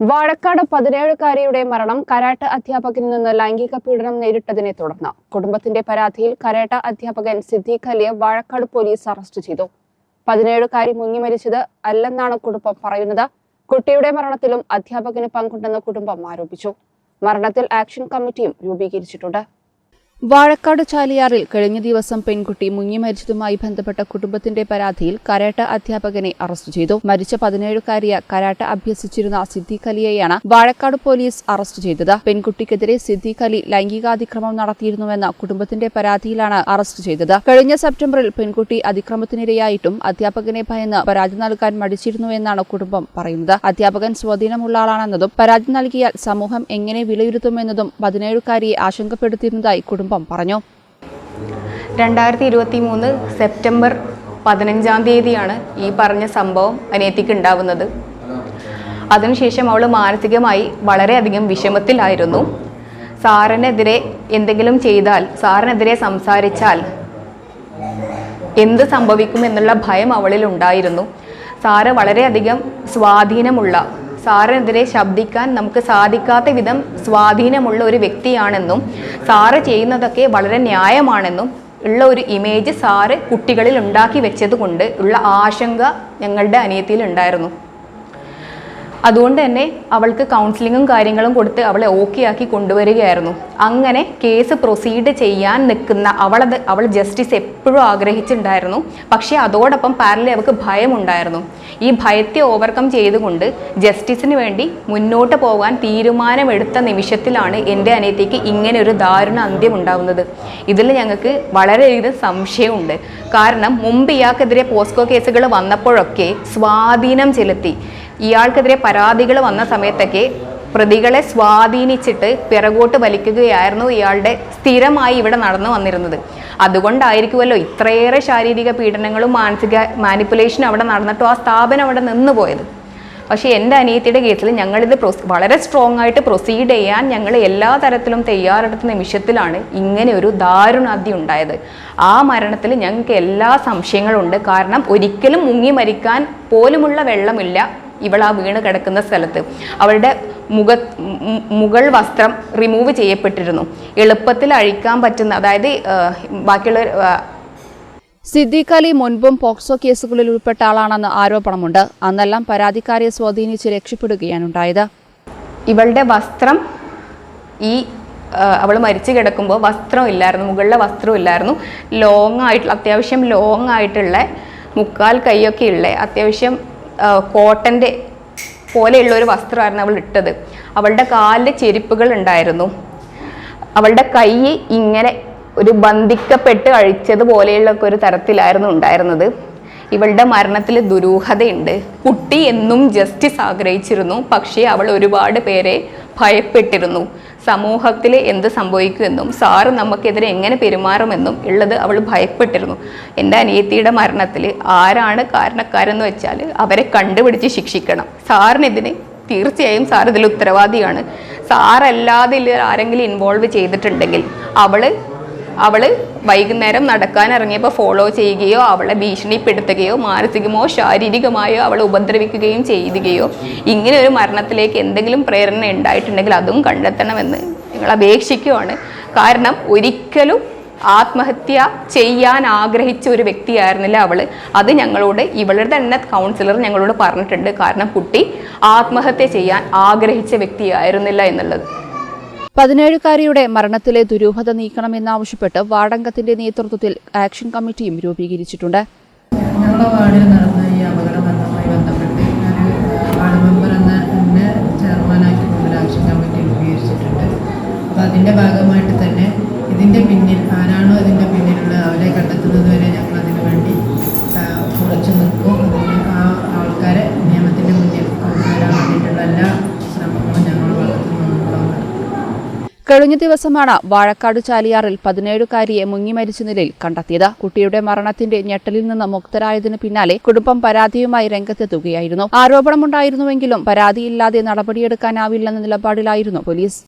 വാഴക്കാട് പതിനേഴുകാരിയുടെ മരണം കരാട്ട അധ്യാപകനിൽ നിന്ന് ലൈംഗിക പീഡനം നേരിട്ടതിനെ തുടർന്ന് കുടുംബത്തിന്റെ പരാതിയിൽ കരാട്ട അധ്യാപകൻ സിദ്ദീഖ് അലിയെ വാഴക്കാട് പോലീസ് അറസ്റ്റ് ചെയ്തു. പതിനേഴുകാരി മുങ്ങി മരിച്ചത് അല്ലെന്നാണ് കുടുംബം പറയുന്നത്. കുട്ടിയുടെ മരണത്തിലും അധ്യാപകന് പങ്കുണ്ടെന്ന് കുടുംബം ആരോപിച്ചു. മരണത്തിൽ ആക്ഷൻ കമ്മിറ്റിയും രൂപീകരിച്ചിട്ടുണ്ട്. വാഴക്കാട് ചാലിയാറിൽ കഴിഞ്ഞ ദിവസം പെൺകുട്ടി മുങ്ങി മരിച്ചതുമായി ബന്ധപ്പെട്ട കുടുംബത്തിന്റെ പരാതിയിൽ കരാട്ട അധ്യാപകനെ അറസ്റ്റ് ചെയ്തു. മരിച്ച പതിനേഴുകാരിയ കരാട്ട അഭ്യസിച്ചിരുന്ന സിദ്ദീഖ് അലിയെയാണ് വാഴക്കാട് പോലീസ് അറസ്റ്റ് ചെയ്തത്. പെൺകുട്ടിക്കെതിരെ സിദ്ദീഖ് അലി ലൈംഗികാതിക്രമം നടത്തിയിരുന്നുവെന്ന കുടുംബത്തിന്റെ പരാതിയിലാണ് അറസ്റ്റ് ചെയ്തത്. കഴിഞ്ഞ സെപ്റ്റംബറിൽ പെൺകുട്ടി അതിക്രമത്തിനിരയായിട്ടും അധ്യാപകനെ ഭയന്ന് പരാതി നൽകാൻ മടിച്ചിരുന്നുവെന്നാണ് കുടുംബം പറയുന്നത്. അധ്യാപകൻ സ്വാധീനമുള്ള ആളാണെന്നതും പരാതി നൽകിയാൽ സമൂഹം എങ്ങനെ വിലയിരുത്തുമെന്നതും പതിനേഴുകാരിയെ ആശങ്കപ്പെടുത്തിയിരുന്നതായി കുടുംബം പറഞ്ഞു. രണ്ടായിരത്തി ഇരുപത്തി മൂന്ന് സെപ്റ്റംബർ പതിനഞ്ചാം തീയതിയാണ് ഈ പറഞ്ഞ സംഭവം അനിയത്തിക്ക് ഉണ്ടാവുന്നത്. അതിനുശേഷം അവൾ മാനസികമായി വളരെയധികം വിഷമത്തിലായിരുന്നു. സാറിനെതിരെ എന്തെങ്കിലും ചെയ്താൽ സാറിനെതിരെ സംസാരിച്ചാൽ എന്ത് സംഭവിക്കും എന്നുള്ള ഭയം അവളിൽ ഉണ്ടായിരുന്നു സാറ് വളരെയധികം സ്വാധീനമുള്ള സാറിനെതിരെ ശബ്ദിക്കാൻ നമുക്ക് സാധിക്കാത്ത വിധം സ്വാധീനമുള്ള ഒരു വ്യക്തിയാണെന്നും സാറ് ചെയ്യുന്നതൊക്കെ വളരെ ന്യായമാണെന്നും ഉള്ള ഒരു ഇമേജ് സാറ് കുട്ടികളിൽ ഉണ്ടാക്കി വെച്ചത് കൊണ്ട് ഉള്ള ആശങ്ക ഞങ്ങളുടെ അനിയത്തിയിൽ ഉണ്ടായിരുന്നു. അതുകൊണ്ട് തന്നെ അവൾക്ക് കൗൺസിലിങ്ങും കാര്യങ്ങളും കൊടുത്ത് അവളെ ഓക്കെ ആക്കി കൊണ്ടുവരികയായിരുന്നു. അങ്ങനെ കേസ് പ്രൊസീഡ് ചെയ്യാൻ നിൽക്കുന്ന അവളത് അവൾ ജസ്റ്റിസ് എപ്പോഴും ആഗ്രഹിച്ചിട്ടുണ്ടായിരുന്നു. പക്ഷേ അതോടൊപ്പം പാരലി അവൾക്ക് ഭയമുണ്ടായിരുന്നു. ഈ ഭയത്തെ ഓവർകം ചെയ്തുകൊണ്ട് ജസ്റ്റിസിന് വേണ്ടി മുന്നോട്ട് പോകാൻ തീരുമാനമെടുത്ത നിമിഷത്തിലാണ് എന്റെ അനിയത്തിക്ക് ഇങ്ങനെ ഒരു ദാരുണ അന്ത്യം ഉണ്ടാകുന്നത് ഇതിൽ ഞങ്ങൾക്ക് വളരെയധികം സംശയമുണ്ട്. കാരണം മുമ്പ് ഇയാൾക്കെതിരെ പോസ്കോ കേസുകൾ വന്നപ്പോഴൊക്കെ സ്വാധീനം ചെലുത്തി. ഇയാൾക്കെതിരെ പരാതികൾ വന്ന സമയത്തൊക്കെ പ്രതികളെ സ്വാധീനിച്ചിട്ട് പിറകോട്ട് വലിക്കുകയായിരുന്നു ഇയാളുടെ സ്ഥിരമായി ഇവിടെ നടന്നു വന്നിരുന്നത്. അതുകൊണ്ടായിരിക്കുമല്ലോ ഇത്രയേറെ ശാരീരിക പീഡനങ്ങളും മാനസിക മാനിപ്പുലേഷനും അവിടെ നടന്നിട്ടും ആ സ്ഥാപനം അവിടെ നിന്ന് പോയത്. പക്ഷേ എന്റെ അനിയത്തിയുടെ കേസിൽ ഞങ്ങളിത് പ്രൊസ് വളരെ സ്ട്രോങ് ആയിട്ട് പ്രൊസീഡ് ചെയ്യാൻ ഞങ്ങൾ എല്ലാ തരത്തിലും തയ്യാറെടുത്ത നിമിഷത്തിലാണ് ഇങ്ങനെ ഒരു ദാരുണാദ്യം ഉണ്ടായത്. ആ മരണത്തിൽ ഞങ്ങൾക്ക് എല്ലാ സംശയങ്ങളുണ്ട്. കാരണം ഒരിക്കലും മുങ്ങി മരിക്കാൻ പോലുമുള്ള വെള്ളമില്ല. ഇവൾ ആ വീണ് കിടക്കുന്ന സ്ഥലത്ത്. അവളുടെ മുഖ മുകൾ വസ്ത്രം റിമൂവ് ചെയ്യപ്പെട്ടിരുന്നു. എളുപ്പത്തിൽ അഴിക്കാൻ പറ്റുന്ന അതായത് ബാക്കിയുള്ള സിദ്ദീഖ് അലി മുൻപും പോക്സോ കേസുകളിൽ ഉൾപ്പെട്ട ആളാണെന്ന് ആരോപണമുണ്ട്. അന്നെല്ലാം പരാതിക്കാരെ സ്വാധീനിച്ച് രക്ഷപ്പെടുകയാണുണ്ടായത്. ഇവളുടെ വസ്ത്രം ഈ അവൾ മരിച്ചു കിടക്കുമ്പോൾ വസ്ത്രം ഇല്ലായിരുന്നു മുകളിലെ വസ്ത്രം ഇല്ലായിരുന്നു. ലോങ് ആയിട്ടുള്ള അത്യാവശ്യം ലോങ് ആയിട്ടുള്ള മുക്കാൽ കൈയൊക്കെ ഉള്ള അത്യാവശ്യം കോട്ടന്റെ പോലെയുള്ള ഒരു വസ്ത്രമായിരുന്നു അവൾ ഇട്ടത്. അവളുടെ കാലിൽ ചെരുപ്പുകൾ ഉണ്ടായിരുന്നു. അവളുടെ കൈ ഇങ്ങനെ ഒരു ബന്ധിക്കപ്പെട്ട് അഴിച്ചതുപോലെയുള്ള ഒക്കെ ഒരു തരത്തിലായിരുന്നു ഉണ്ടായിരുന്നത്. ഇവളുടെ മരണത്തിൽ ദുരൂഹതയുണ്ട്. കുട്ടി എന്നും ജസ്റ്റിസ് ആഗ്രഹിച്ചിരുന്നു. പക്ഷേ അവൾ ഒരുപാട് പേരെ ഭയപ്പെട്ടിരുന്നു. സമൂഹത്തിൽ എന്ത് സംഭവിക്കുമെന്നും സാറ് നമുക്കെതിരെ എങ്ങനെ പെരുമാറുമെന്നും ഉള്ളത് അവൾ ഭയപ്പെട്ടിരുന്നു. എന്റെ അനിയത്തിയുടെ മരണത്തിൽ ആരാണ് കാരണക്കാരെന്ന് വെച്ചാൽ അവരെ കണ്ടുപിടിച്ച് ശിക്ഷിക്കണം. സാറിനെതിരെ തീർച്ചയായും സാർ ഇതിൽ ഉത്തരവാദിയാണ്. സാറല്ലാതെ ഇതിൽ ആരെങ്കിലും ഇൻവോൾവ് ചെയ്തിട്ടുണ്ടെങ്കിൽ അവൾ അവൾ വൈകുന്നേരം നടക്കാൻ ഇറങ്ങിയപ്പോൾ ഫോളോ ചെയ്യുകയോ അവളെ ഭീഷണിപ്പെടുത്തുകയോ മാനസികമോ ശാരീരികമായോ അവളെ ഉപദ്രവിക്കുകയും ചെയ്യുകയോ ഇങ്ങനെ ഒരു മരണത്തിലേക്ക് എന്തെങ്കിലും പ്രേരണ ഉണ്ടായിട്ടുണ്ടെങ്കിൽ അതും കണ്ടെത്തണമെന്ന് ഞങ്ങൾ അപേക്ഷിക്കുകയാണ്. കാരണം ഒരിക്കലും ആത്മഹത്യ ചെയ്യാൻ ആഗ്രഹിച്ച ഒരു വ്യക്തിയായിരുന്നില്ല അവൾ. അത് ഞങ്ങളോട് ഇവളുടെ തന്നെ കൗൺസിലർ ഞങ്ങളോട് പറഞ്ഞിട്ടുണ്ട്. കാരണം കുട്ടി ആത്മഹത്യ ചെയ്യാൻ ആഗ്രഹിച്ച വ്യക്തിയായിരുന്നില്ല എന്നുള്ളത്. പതിനേഴുകാരിയുടെ മരണത്തിലെ ദുരൂഹത നീക്കണമെന്നാവശ്യപ്പെട്ട് വാടങ്കത്തിന്റെ നേതൃത്വത്തിൽ ആക്ഷൻ കമ്മിറ്റിയും രൂപീകരിച്ചിട്ടുണ്ട്. ഞങ്ങളുടെ വാർഡിൽ നടന്ന ഈ ഞാൻ മെമ്പർ എന്ന ആക്ഷൻ ഭാഗമായിട്ട് തന്നെ ഇതിന്റെ പിന്നിൽ ആരാണോ ഇതിന്റെ പിന്നിലുള്ള അവരെ കണ്ടെത്തുന്നത് വരെ ഞങ്ങൾ കഴിഞ്ഞ ദിവസമാണ് വാഴക്കാട് ചാലിയാറിൽ പതിനേഴുകാരിയെ മുങ്ങി മരിച്ച നിലയിൽ കണ്ടെത്തിയത്. കുട്ടിയുടെ മരണത്തിന്റെ ഞെട്ടലിൽ നിന്ന് മുക്തരായതിനു പിന്നാലെ കുടുംബം പരാതിയുമായി രംഗത്തെത്തുകയായിരുന്നു. ആരോപണമുണ്ടായിരുന്നുവെങ്കിലും പരാതിയില്ലാതെ നടപടിയെടുക്കാനാവില്ലെന്ന നിലപാടിലായിരുന്നു പോലീസ്.